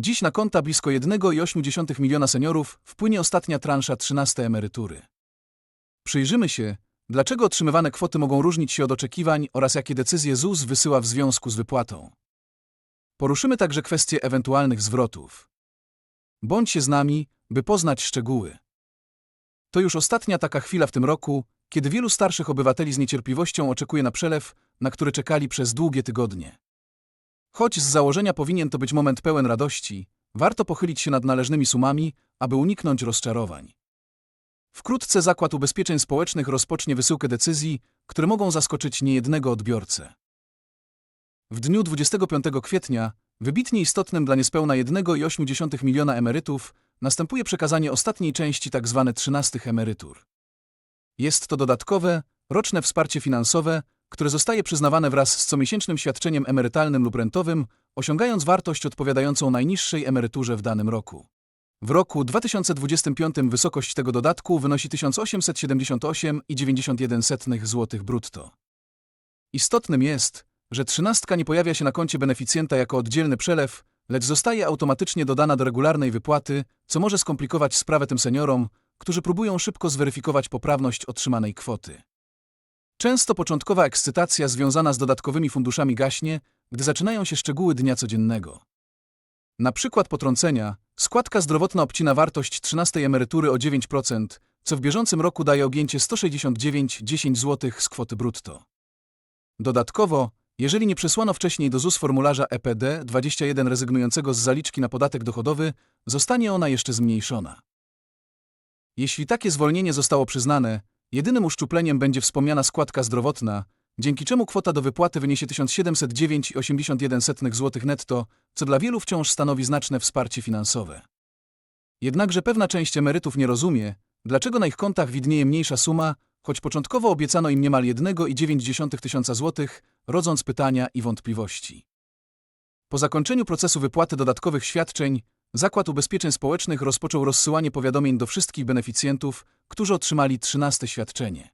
Dziś na konta blisko 1,8 miliona seniorów wpłynie ostatnia transza 13 emerytury. Przyjrzymy się, dlaczego otrzymywane kwoty mogą różnić się od oczekiwań oraz jakie decyzje ZUS wysyła w związku z wypłatą. Poruszymy także kwestie ewentualnych zwrotów. Bądźcie z nami, by poznać szczegóły. To już ostatnia taka chwila w tym roku, kiedy wielu starszych obywateli z niecierpliwością oczekuje na przelew, na który czekali przez długie tygodnie. Choć z założenia powinien to być moment pełen radości, warto pochylić się nad należnymi sumami, aby uniknąć rozczarowań. Wkrótce Zakład Ubezpieczeń Społecznych rozpocznie wysyłkę decyzji, które mogą zaskoczyć niejednego odbiorcę. W dniu 25 kwietnia, wybitnie istotnym dla niespełna 1,8 miliona emerytów, następuje przekazanie ostatniej części tzw. 13 emerytur. Jest to dodatkowe, roczne wsparcie finansowe, które zostaje przyznawane wraz z comiesięcznym świadczeniem emerytalnym lub rentowym, osiągając wartość odpowiadającą najniższej emeryturze w danym roku. W roku 2025 wysokość tego dodatku wynosi 1878,91 zł brutto. Istotnym jest, że trzynastka nie pojawia się na koncie beneficjenta jako oddzielny przelew, lecz zostaje automatycznie dodana do regularnej wypłaty, co może skomplikować sprawę tym seniorom, którzy próbują szybko zweryfikować poprawność otrzymanej kwoty. Często początkowa ekscytacja związana z dodatkowymi funduszami gaśnie, gdy zaczynają się szczegóły dnia codziennego. Na przykład potrącenia, składka zdrowotna obcina wartość 13 emerytury o 9%, co w bieżącym roku daje objęcie 169,10 zł z kwoty brutto. Dodatkowo, jeżeli nie przesłano wcześniej do ZUS formularza EPD 21 rezygnującego z zaliczki na podatek dochodowy, zostanie ona jeszcze zmniejszona. Jeśli takie zwolnienie zostało przyznane, jedynym uszczupleniem będzie wspomniana składka zdrowotna, dzięki czemu kwota do wypłaty wyniesie 1709,81 zł netto, co dla wielu wciąż stanowi znaczne wsparcie finansowe. Jednakże pewna część emerytów nie rozumie, dlaczego na ich kontach widnieje mniejsza suma, choć początkowo obiecano im niemal 1,9 tysiąca złotych, rodząc pytania i wątpliwości. Po zakończeniu procesu wypłaty dodatkowych świadczeń, Zakład Ubezpieczeń Społecznych rozpoczął rozsyłanie powiadomień do wszystkich beneficjentów, którzy otrzymali 13 świadczenie.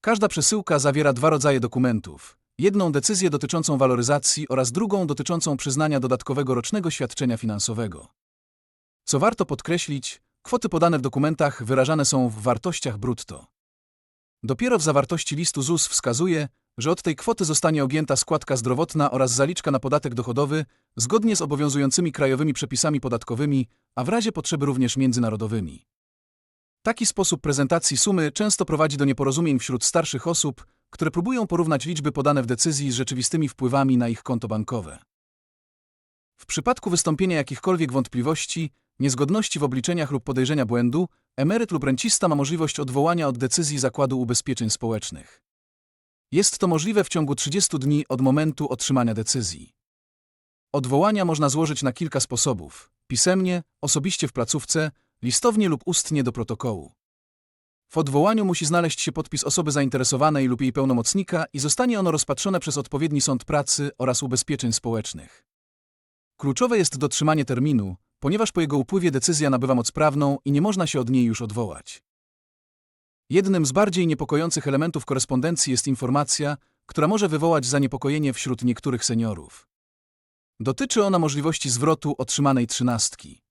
Każda przesyłka zawiera dwa rodzaje dokumentów. Jedną decyzję dotyczącą waloryzacji oraz drugą dotyczącą przyznania dodatkowego rocznego świadczenia finansowego. Co warto podkreślić, kwoty podane w dokumentach wyrażane są w wartościach brutto. Dopiero w zawartości listu ZUS wskazuje, że od tej kwoty zostanie objęta składka zdrowotna oraz zaliczka na podatek dochodowy zgodnie z obowiązującymi krajowymi przepisami podatkowymi, a w razie potrzeby również międzynarodowymi. Taki sposób prezentacji sumy często prowadzi do nieporozumień wśród starszych osób, które próbują porównać liczby podane w decyzji z rzeczywistymi wpływami na ich konto bankowe. W przypadku wystąpienia jakichkolwiek wątpliwości, niezgodności w obliczeniach lub podejrzenia błędu, emeryt lub rencista ma możliwość odwołania od decyzji Zakładu Ubezpieczeń Społecznych. Jest to możliwe w ciągu 30 dni od momentu otrzymania decyzji. Odwołania można złożyć na kilka sposobów: pisemnie, osobiście w placówce, listownie lub ustnie do protokołu. W odwołaniu musi znaleźć się podpis osoby zainteresowanej lub jej pełnomocnika i zostanie ono rozpatrzone przez odpowiedni sąd pracy oraz ubezpieczeń społecznych. Kluczowe jest dotrzymanie terminu, ponieważ po jego upływie decyzja nabywa moc prawną i nie można się od niej już odwołać. Jednym z bardziej niepokojących elementów korespondencji jest informacja, która może wywołać zaniepokojenie wśród niektórych seniorów. Dotyczy ona możliwości zwrotu otrzymanej trzynastki.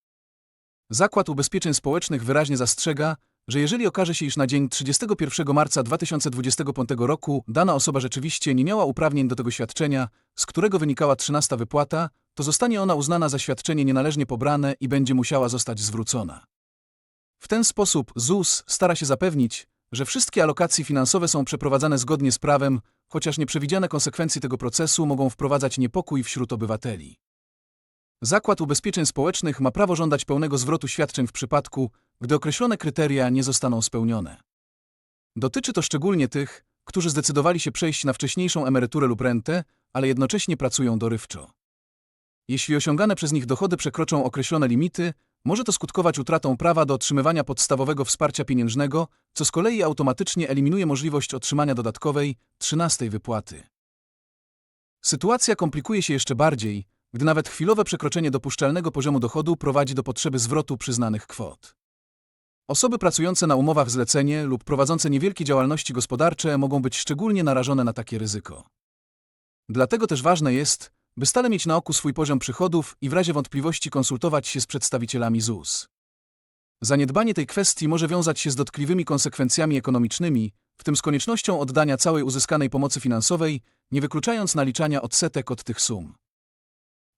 Zakład Ubezpieczeń Społecznych wyraźnie zastrzega, że jeżeli okaże się, iż na dzień 31 marca 2025 roku dana osoba rzeczywiście nie miała uprawnień do tego świadczenia, z którego wynikała trzynasta wypłata, to zostanie ona uznana za świadczenie nienależnie pobrane i będzie musiała zostać zwrócona. W ten sposób ZUS stara się zapewnić, że wszystkie alokacje finansowe są przeprowadzane zgodnie z prawem, chociaż nieprzewidziane konsekwencje tego procesu mogą wprowadzać niepokój wśród obywateli. Zakład Ubezpieczeń Społecznych ma prawo żądać pełnego zwrotu świadczeń w przypadku, gdy określone kryteria nie zostaną spełnione. Dotyczy to szczególnie tych, którzy zdecydowali się przejść na wcześniejszą emeryturę lub rentę, ale jednocześnie pracują dorywczo. Jeśli osiągane przez nich dochody przekroczą określone limity, może to skutkować utratą prawa do otrzymywania podstawowego wsparcia pieniężnego, co z kolei automatycznie eliminuje możliwość otrzymania dodatkowej, trzynastej wypłaty. Sytuacja komplikuje się jeszcze bardziej, gdy nawet chwilowe przekroczenie dopuszczalnego poziomu dochodu prowadzi do potrzeby zwrotu przyznanych kwot. Osoby pracujące na umowach zlecenie lub prowadzące niewielkie działalności gospodarcze mogą być szczególnie narażone na takie ryzyko. Dlatego też ważne jest, by stale mieć na oku swój poziom przychodów i w razie wątpliwości konsultować się z przedstawicielami ZUS. Zaniedbanie tej kwestii może wiązać się z dotkliwymi konsekwencjami ekonomicznymi, w tym z koniecznością oddania całej uzyskanej pomocy finansowej, nie wykluczając naliczania odsetek od tych sum.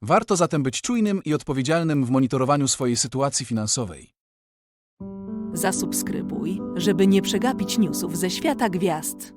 Warto zatem być czujnym i odpowiedzialnym w monitorowaniu swojej sytuacji finansowej. Zasubskrybuj, żeby nie przegapić newsów ze świata gwiazd.